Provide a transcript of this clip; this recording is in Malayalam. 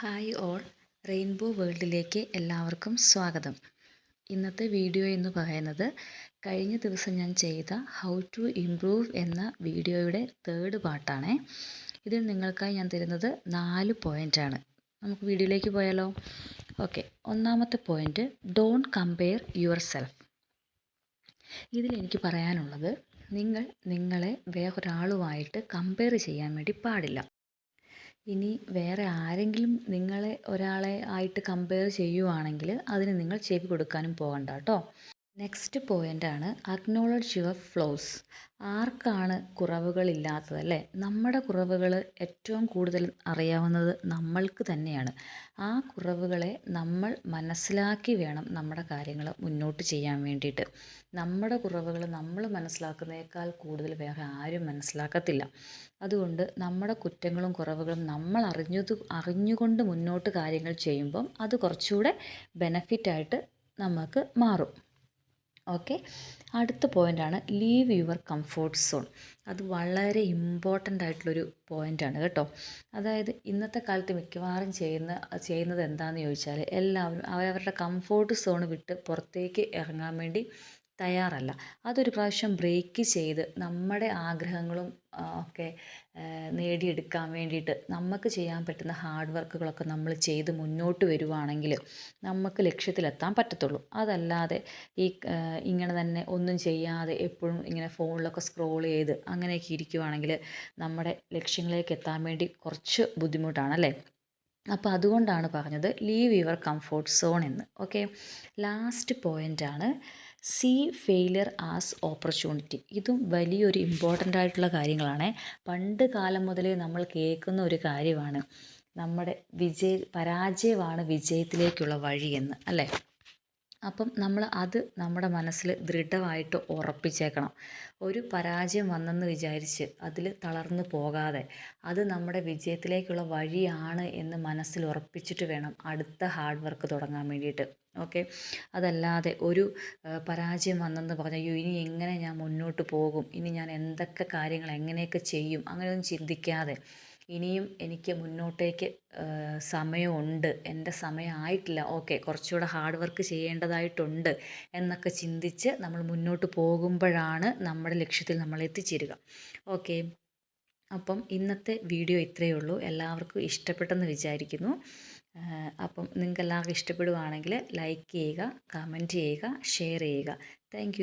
ഹായ് ഓൾ റെയിൻബോ വേൾഡിലേക്ക് എല്ലാവർക്കും സ്വാഗതം. ഇന്നത്തെ വീഡിയോ എന്ന് പറയുന്നത് കഴിഞ്ഞ ദിവസം ഞാൻ ചെയ്ത ഹൗ ടു ഇംപ്രൂവ് എന്ന വീഡിയോയുടെ തേർഡ് പാർട്ടാണേ ഇതിൽ നിങ്ങൾക്കായി ഞാൻ തരുന്നത് നാല് പോയിന്റാണ് നമുക്ക് വീഡിയോയിലേക്ക് പോയാലോ? ഓക്കെ ഒന്നാമത്തെ point don't compare yourself ഇതിൽ എനിക്ക് പറയാനുള്ളത് നിങ്ങൾ നിങ്ങളെ വേറൊരാളുമായിട്ട് കമ്പയർ ചെയ്യാൻ വേണ്ടി പാടില്ല. ഇനി വേറെ ആരെങ്കിലും നിങ്ങളെ ഒരാളെ ആയിട്ട് കമ്പയർ ചെയ്യുവാണെങ്കിൽ അതിന് നിങ്ങൾ ചെവി കൊടുക്കാനും പോകണ്ട കേട്ടോ. നെക്സ്റ്റ് പോയിന്റാണ് അക്നോളജ് യുവർ ഫ്ലോസ് ആർക്കാണ് കുറവുകളില്ലാത്തത് അല്ലേ? നമ്മുടെ കുറവുകൾ ഏറ്റവും കൂടുതൽ അറിയാവുന്നത് നമ്മൾക്ക് തന്നെയാണ്. ആ കുറവുകളെ നമ്മൾ മനസ്സിലാക്കി വേണം നമ്മുടെ കാര്യങ്ങൾ മുന്നോട്ട് ചെയ്യാൻ വേണ്ടിയിട്ട്. നമ്മുടെ കുറവുകൾ നമ്മൾ മനസ്സിലാക്കുന്നതിനേക്കാൾ കൂടുതൽ വേറെ ആരും മനസ്സിലാക്കത്തില്ല. അതുകൊണ്ട് നമ്മുടെ കുറ്റങ്ങളും കുറവുകളും നമ്മൾ അറിഞ്ഞത് അറിഞ്ഞുകൊണ്ട് മുന്നോട്ട് കാര്യങ്ങൾ ചെയ്യുമ്പം അത് കുറച്ചുകൂടെ ബെനഫിറ്റായിട്ട് നമുക്ക് മാറും. ഓക്കെ അടുത്ത പോയിന്റാണ് ലീവ് യുവർ കംഫോർട്ട് സോൺ അത് വളരെ ഇമ്പോർട്ടന്റ് ആയിട്ടുള്ളൊരു പോയിന്റാണ് കേട്ടോ. അതായത് ഇന്നത്തെ കാലത്ത് മിക്കവാറും ചെയ്യുന്ന ചെയ്യുന്നത് എന്താണെന്ന് ചോദിച്ചാൽ എല്ലാവരും അവരവരുടെ കംഫോർട്ട് സോൺ വിട്ട് പുറത്തേക്ക് ഇറങ്ങാൻ വേണ്ടി തയ്യാറല്ല. അതൊരു പ്രാവശ്യം ബ്രേക്ക് ചെയ്ത് നമ്മുടെ ആഗ്രഹങ്ങളും ഒക്കെ നേടിയെടുക്കാൻ വേണ്ടിയിട്ട് നമുക്ക് ചെയ്യാൻ പറ്റുന്ന ഹാർഡ് വർക്കുകളൊക്കെ നമ്മൾ ചെയ്ത് മുന്നോട്ട് വരുവാണെങ്കിൽ നമുക്ക് ലക്ഷ്യത്തിലെത്താൻ പറ്റത്തുള്ളൂ. അതല്ലാതെ ഈ ഇങ്ങനെ തന്നെ ഒന്നും ചെയ്യാതെ എപ്പോഴും ഇങ്ങനെ ഫോണിലൊക്കെ സ്ക്രോൾ ചെയ്ത് അങ്ങനെയൊക്കെ ഇരിക്കുവാണെങ്കിൽ നമ്മുടെ ലക്ഷ്യങ്ങളിലേക്ക് എത്താൻ വേണ്ടി കുറച്ച് ബുദ്ധിമുട്ടാണ് അല്ലേ അപ്പോൾ അതുകൊണ്ടാണ് പറഞ്ഞത് ലീവ് യുവർ കംഫോർട്ട് സോൺ എന്ന്. ഓക്കെ ലാസ്റ്റ് പോയിന്റാണ് സീ ഫെയിലിയർ ആസ് ഓപ്പർച്യൂണിറ്റി ഇതും വലിയൊരു ഇമ്പോർട്ടന്റ് ആയിട്ടുള്ള കാര്യങ്ങളാണ്. പണ്ട് കാലം മുതലേ നമ്മൾ കേൾക്കുന്ന ഒരു കാര്യമാണ്. നമ്മുടെ വിജയ പരാജയമാണ് വിജയത്തിലേക്കുള്ള വഴിയെന്ന് അല്ലേ? അപ്പം നമ്മൾ അത് നമ്മുടെ മനസ്സിൽ ദൃഢമായിട്ട് ഉറപ്പിച്ചേക്കണം. ഒരു പരാജയം വന്നെന്ന് വിചാരിച്ച് അതിൽ തളർന്നു പോകാതെ അത് നമ്മുടെ വിജയത്തിലേക്കുള്ള വഴിയാണ് എന്ന് മനസ്സിൽ ഉറപ്പിച്ചിട്ട് വേണം അടുത്ത ഹാർഡ് വർക്ക് തുടങ്ങാൻ വേണ്ടിയിട്ട്. ഓക്കെ? അതല്ലാതെ ഒരു പരാജയം വന്നെന്ന് പറഞ്ഞ് അയ്യോ ഇനി എങ്ങനെ ഞാൻ മുന്നോട്ട് പോകും? ഇനി ഞാൻ എന്തൊക്കെ കാര്യങ്ങൾ എങ്ങനെയൊക്കെ ചെയ്യും? അങ്ങനെയൊന്നും ചിന്തിക്കാതെ ഇനിയും എനിക്ക് മുന്നോട്ടേക്ക് സമയമുണ്ട്. എന്റെ സമയമായിട്ടില്ല. ഓക്കെ കുറച്ചുകൂടെ ഹാർഡ് വർക്ക് ചെയ്യേണ്ടതായിട്ടുണ്ട് എന്നൊക്കെ ചിന്തിച്ച് നമ്മൾ മുന്നോട്ട് പോകുമ്പോഴാണ് നമ്മുടെ ലക്ഷ്യത്തിൽ നമ്മൾ എത്തിച്ചേരുക. ഓക്കെ അപ്പം ഇന്നത്തെ വീഡിയോ ഇത്രയേ ഉള്ളൂ. എല്ലാവർക്കും ഇഷ്ടപ്പെട്ടെന്ന് വിചാരിക്കുന്നു. അപ്പം നിങ്ങൾക്ക് എല്ലാവർക്കും ഇഷ്ടപ്പെടുവാണെങ്കിൽ ലൈക്ക് ചെയ്യുക കമന്റ് ചെയ്യുക ഷെയർ ചെയ്യുക. താങ്ക്